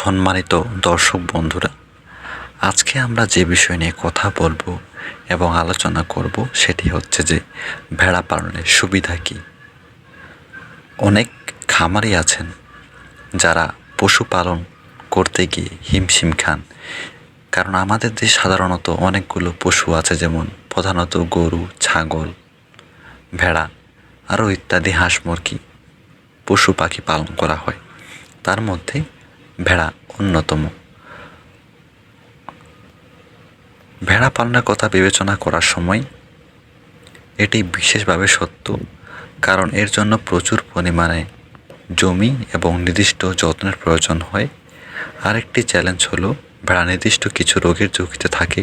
সম্মানিত দর্শক বন্ধুরা, আজকে আমরা যে বিষয় নিয়ে কথা বলব এবং আলোচনা করব সেটি হচ্ছে যে ভেড়া পালনের সুবিধা কী। অনেক খামারি আছেন যারা পশুপালন করতে গিয়ে হিমশিম খান, কারণ আমাদের দেশে সাধারণত অনেকগুলো পশু আছে যেমন প্রধানত গরু, ছাগল, ভেড়া আরও ইত্যাদি হাঁস মুরগি পশু পাখি পালন করা হয়। তার মধ্যে ভেড়া অন্যতম। ভেড়া পালনের কথা বিবেচনা করার সময় এটি বিশেষভাবে সত্য, কারণ এর জন্য প্রচুর পরিমাণে জমি এবং নির্দিষ্ট যত্নের প্রয়োজন হয়। আরেকটি চ্যালেঞ্জ হলো, ভেড়া নির্দিষ্ট কিছু রোগের ঝুঁকিতে থাকে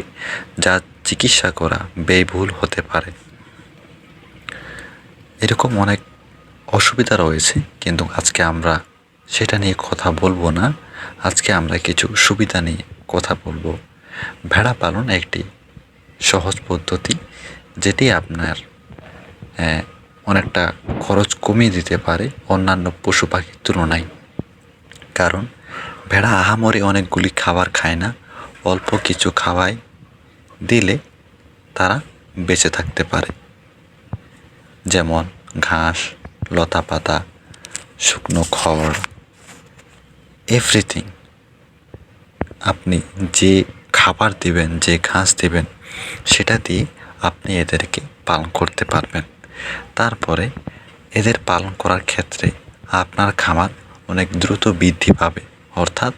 যা চিকিৎসা করা ব্যয়বহুল হতে পারে। এরকম অনেক অসুবিধা রয়েছে, কিন্তু আজকে আমরা সেটা নিয়ে কথা বলব না। আজকে আমরা কিছু সুবিধা নিয়ে কথা বলব। ভেড়া পালন একটি সহজ পদ্ধতি, যেটি আপনার অনেকটা খরচ কমিয়ে দিতে পারে অন্যান্য পশু পাখির তুলনায়। কারণ, ভেড়া আহামরি অনেকগুলি খাবার খায় না, অল্প কিছু খাওয়ায় দিলে তারা বেঁচে থাকতে পারে। যেমন ঘাস লতা পাতা শুকনো খড় এভরিথিং আপনি যে খাবার দিবেন, যে ঘাস দিবেন, সেটা দিয়ে আপনি এদেরকে পালন করতে পারবেন। তারপরে এদের পালন করার ক্ষেত্রে আপনার খামার অনেক দ্রুত বৃদ্ধি পাবে। অর্থাৎ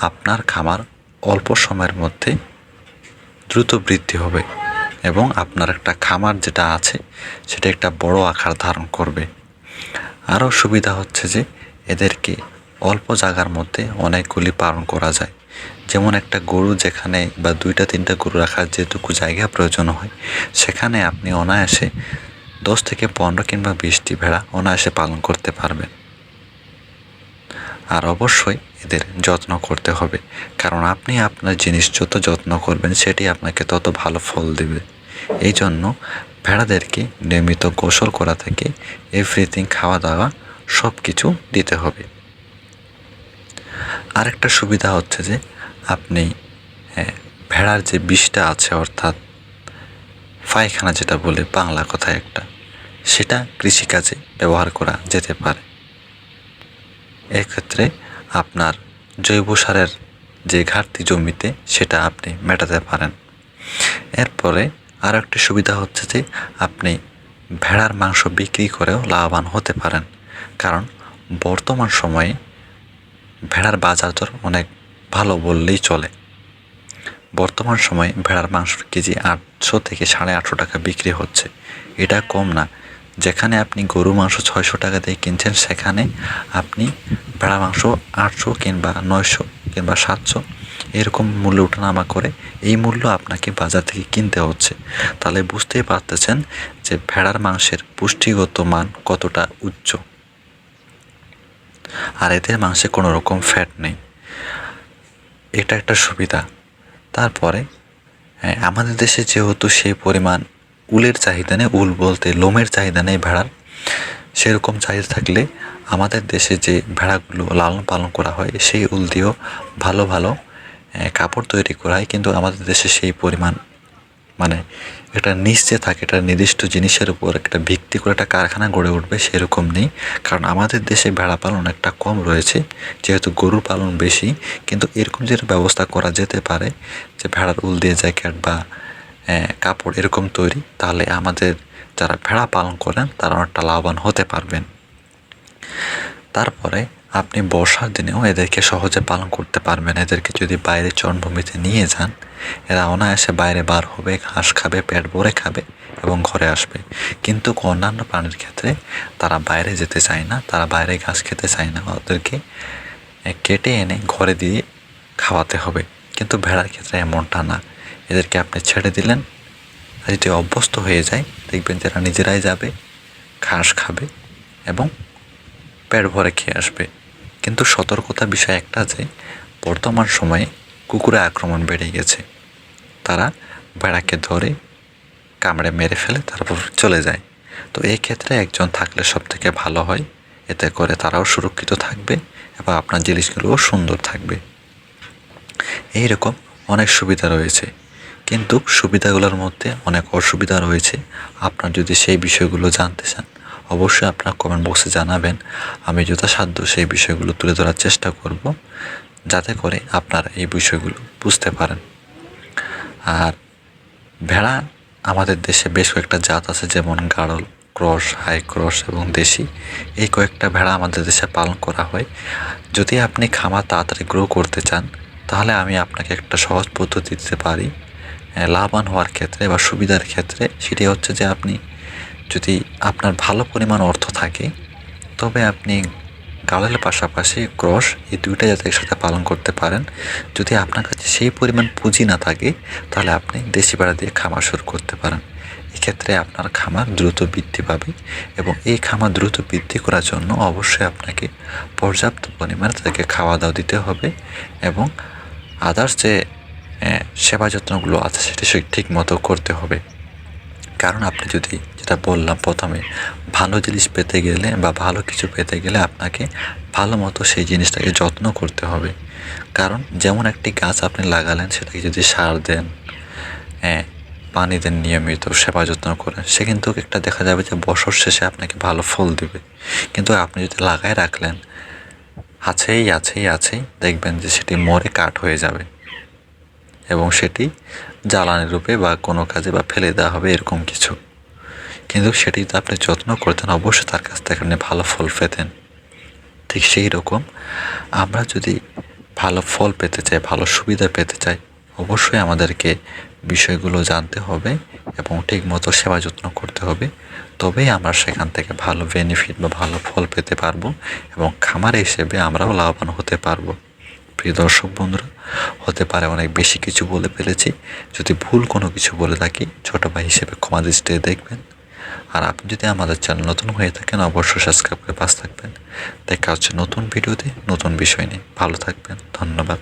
আপনার খামার অল্প সময়ের মধ্যে দ্রুত বৃদ্ধি হবে এবং আপনার একটা খামার যেটা আছে, সেটা একটা বড় আকার ধারণ করবে। আরও সুবিধা হচ্ছে যে এদেরকে অল্প জায়গার মধ্যে অনেকগুলি পালন করা যায়। যেমন একটা গরু যেখানে বা দুইটা, তিনটা গরু রাখার যেটুকু জায়গা প্রয়োজন হয়, সেখানে আপনি অনায়াসে দশ থেকে পনেরো কিংবা বিশটি ভেড়া অনায়াসে পালন করতে পারবেন। আর অবশ্যই এদের যত্ন করতে হবে, কারণ আপনি আপনার জিনিস যত যত্ন করবেন, সেটি আপনাকে তত ভালো ফল দেবে। এই জন্য ভেড়াদেরকে নিয়মিত গোসল করা থেকে এভরিথিং খাওয়া দাওয়া সব কিছু দিতে হবে। আরেকটা সুবিধা হচ্ছে যে আপনি ভেড়ার যে বিষটা আছে অর্থাৎ পায়খানা যেটা বলে বাংলা কথায় একটা, সেটা কৃষিকাজে ব্যবহার করা যেতে পারে। এক্ষেত্রে আপনার জৈব সারের যে ঘাটতি জমিতে সেটা আপনি মেটাতে পারেন। এরপরে আরও একটি সুবিধা হচ্ছে যে আপনি ভেড়ার মাংস বিক্রি করেও লাভবান হতে পারেন। কারণ বর্তমান সময়ে ভেড়ার বাজার দর অনেক ভালো বললেই চলে। বর্তমান সময়ে ভেড়ার মাংসের কেজি আটশো থেকে সাড়ে আটশো টাকা বিক্রি হচ্ছে। এটা কম না। যেখানে আপনি গরু মাংস ছয়শো টাকা দিয়ে কিনছেন, সেখানে আপনি ভেড়া মাংস আটশো কিংবা নয়শো কিংবা সাতশো এরকম মূল্য ওঠানামা করে এই মূল্য আপনাকে বাজার থেকে কিনতে হচ্ছে। তাহলে বুঝতেই পারতেছেন যে ভেড়ার মাংসের পুষ্টিগত মান কতটা উচ্চ। আর এতে মাংসে কোনো রকম ফ্যাট নেই। এটা একটা সুবিধা। তারপরে আমাদের দেশে যেহেতু সেই পরিমাণ উলের চাহিদা নেই, উল বলতে লোমের চাহিদা নেই ভেড়ার, সেরকম চাহিদা থাকলে আমাদের দেশে যে ভেড়াগুলো লালন পালন করা হয়, সেই উল দিয়েও ভালো ভালো কাপড় তৈরি করা হয়। কিন্তু আমাদের দেশে সেই পরিমাণ মানে এটা নিশ্চয় থাকে এটা নির্দিষ্ট জিনিসের উপর একটা ভিত্তি করে একটা কারখানা গড়ে উঠবে সেরকম নেই। কারণ আমাদের দেশে ভেড়া পালন একটা কম রয়েছে, যেহেতু গরুর পালন বেশি। কিন্তু এরকম যেটা ব্যবস্থা করা যেতে পারে, যে ভেড়ার উল দিয়ে জ্যাকেট বা কাপড় এরকম তৈরি, তাহলে আমাদের যারা ভেড়া পালন করেন তারা অনেকটা লাভবান হতে পারবেন। তারপরে আপনি বর্ষার দিনেও এদেরকে সহজে পালন করতে পারবেন। এদেরকে যদি বাইরে চরণভূমিতে নিয়ে যান, এরা অনায়াসে বাইরে বার হবে, ঘাস খাবে, পেট ভরে খাবে এবং ঘরে আসবে। কিন্তু অন্যান্য প্রাণীর ক্ষেত্রে তারা বাইরে যেতে চায় না, তারা বাইরে ঘাস খেতে চায় না। ওদেরকে কেটে এনে ঘরে দিয়ে খাওয়াতে হবে। কিন্তু ভেড়ার ক্ষেত্রে এমনটা না। এদেরকে আপনি ছেড়ে দিলেন যদি অভ্যস্ত হয়ে যায়। দেখবেন যারা নিজেরাই যাবে, ঘাস খাবে এবং পেট ভরে খেয়ে আসবে। কিন্তু সতর্কতা বিষয় একটা যে, বর্তমান সময়ে কুকুরে আক্রমণ বেড়ে গেছে। তারা ভেড়াকে ধরে কামড়ে মেরে ফেলে, তারপর চলে যায়। তো এই ক্ষেত্রে একজন থাকলে সব থেকে ভালো হয়। এতে করে তারাও সুরক্ষিত থাকবে এবং আপনার জিনিসগুলোও সুন্দর থাকবে। এইরকম অনেক সুবিধা রয়েছে। কিন্তু সুবিধাগুলোর মধ্যে অনেক অসুবিধা রয়েছে। আপনার যদি সেই বিষয়গুলো জানতে চান অবশ্যই আপনার কমেন্ট বক্সে জানাবেন। আমি যথাসাধ্য সেই বিষয়গুলো তুলে ধরার চেষ্টা করব, যাতে করে আপনারা এই বিষয়গুলো বুঝতে পারেন। আর ভেড়া আমাদের দেশে বেশ কয়েকটা জাত আছে, যেমন গাড়ল ক্রস, হাই ক্রস এবং দেশি। এই কয়েকটা ভেড়া আমাদের দেশে পালন করা হয়। যদি আপনি খামার তাড়াতাড়ি গ্রো করতে চান, তাহলে আমি আপনাকে একটা সহজ পদ্ধতি দিতে পারি। লাভবান হওয়ার ক্ষেত্রে বা সুবিধার ক্ষেত্রে সেটি হচ্ছে যে আপনি যদি আপনার ভালো পরিমাণ অর্থ থাকে, তবে আপনি গাড়লের পাশাপাশি ক্রস এই দুইটা যাতে একসাথে পালন করতে পারেন। যদি আপনার কাছে সেই পরিমাণ পুঁজি না থাকে, তাহলে আপনি দেশি ভাড়া দিয়ে খামার শুরু করতে পারেন। এক্ষেত্রে আপনার খামার দ্রুত বৃদ্ধি পাবে এবং এই খামার দ্রুত বৃদ্ধি করার জন্য অবশ্যই আপনাকে পর্যাপ্ত পরিমাণে তাদেরকে খাওয়া দাওয়া দিতে হবে এবং আদার্স যে সেবা যত্নগুলো আছে সেটি ঠিক মতো করতে হবে। কারণ আপনি যদি যেটা বললাম প্রথমে, ভালো জিনিস পেতে গেলে বা ভালো কিছু পেতে গেলে আপনাকে ভালো মতো সেই জিনিসটাকে যত্ন করতে হবে। কারণ যেমন একটি গাছ আপনি লাগালেন, সেটাকে যদি সার দেন হ্যাঁ পানি দেন নিয়মিত, সেবা যত্ন করেন, সে কিন্তু একটা দেখা যাবে যে বছর শেষে আপনাকে ভালো ফল দেবে। কিন্তু আপনি যদি লাগায় রাখলেন, আছেই আছেই আছেই, দেখবেন যে সেটি মরে কাঠ হয়ে যাবে। এবং সেটি জ্বালানি রূপে বা কোনো কাজে বা ফেলে দেওয়া হবে, এরকম কিছু। কিন্তু সেটি যদি আপনি যত্ন করতেন, অবশ্যই তার কাছ থেকে আপনি ভালো ফল পেতেন। ঠিক সেই রকম আমরা যদি ভালো ফল পেতে চাই, ভালো সুবিধা পেতে চাই, অবশ্যই আমাদেরকে বিষয়গুলো জানতে হবে এবং ঠিক মতো সেবা যত্ন করতে হবে। তবেই আমরা সেখান থেকে ভালো বেনিফিট বা ভালো ফল পেতে পারব এবং খামার হিসেবে আমরাও লাভবান হতে পারব। প্রিয় দর্শক বন্ধুরা, হতে পারে অনেক বেশি কিছু বলে ফেলেছি। যদি ভুল কোনো কিছু বলে থাকি, ছোটো ভাই হিসেবে ক্ষমা দৃষ্টিতে দেখবেন। আর আপনি যদি আমাদের চ্যানেল নতুন হয়ে থাকেন, অবশ্যই সাবস্ক্রাইব করে পাশ থাকবেন। দেখা হচ্ছে নতুন ভিডিওতে, নতুন বিষয় নিয়ে। ভালো থাকবেন। ধন্যবাদ।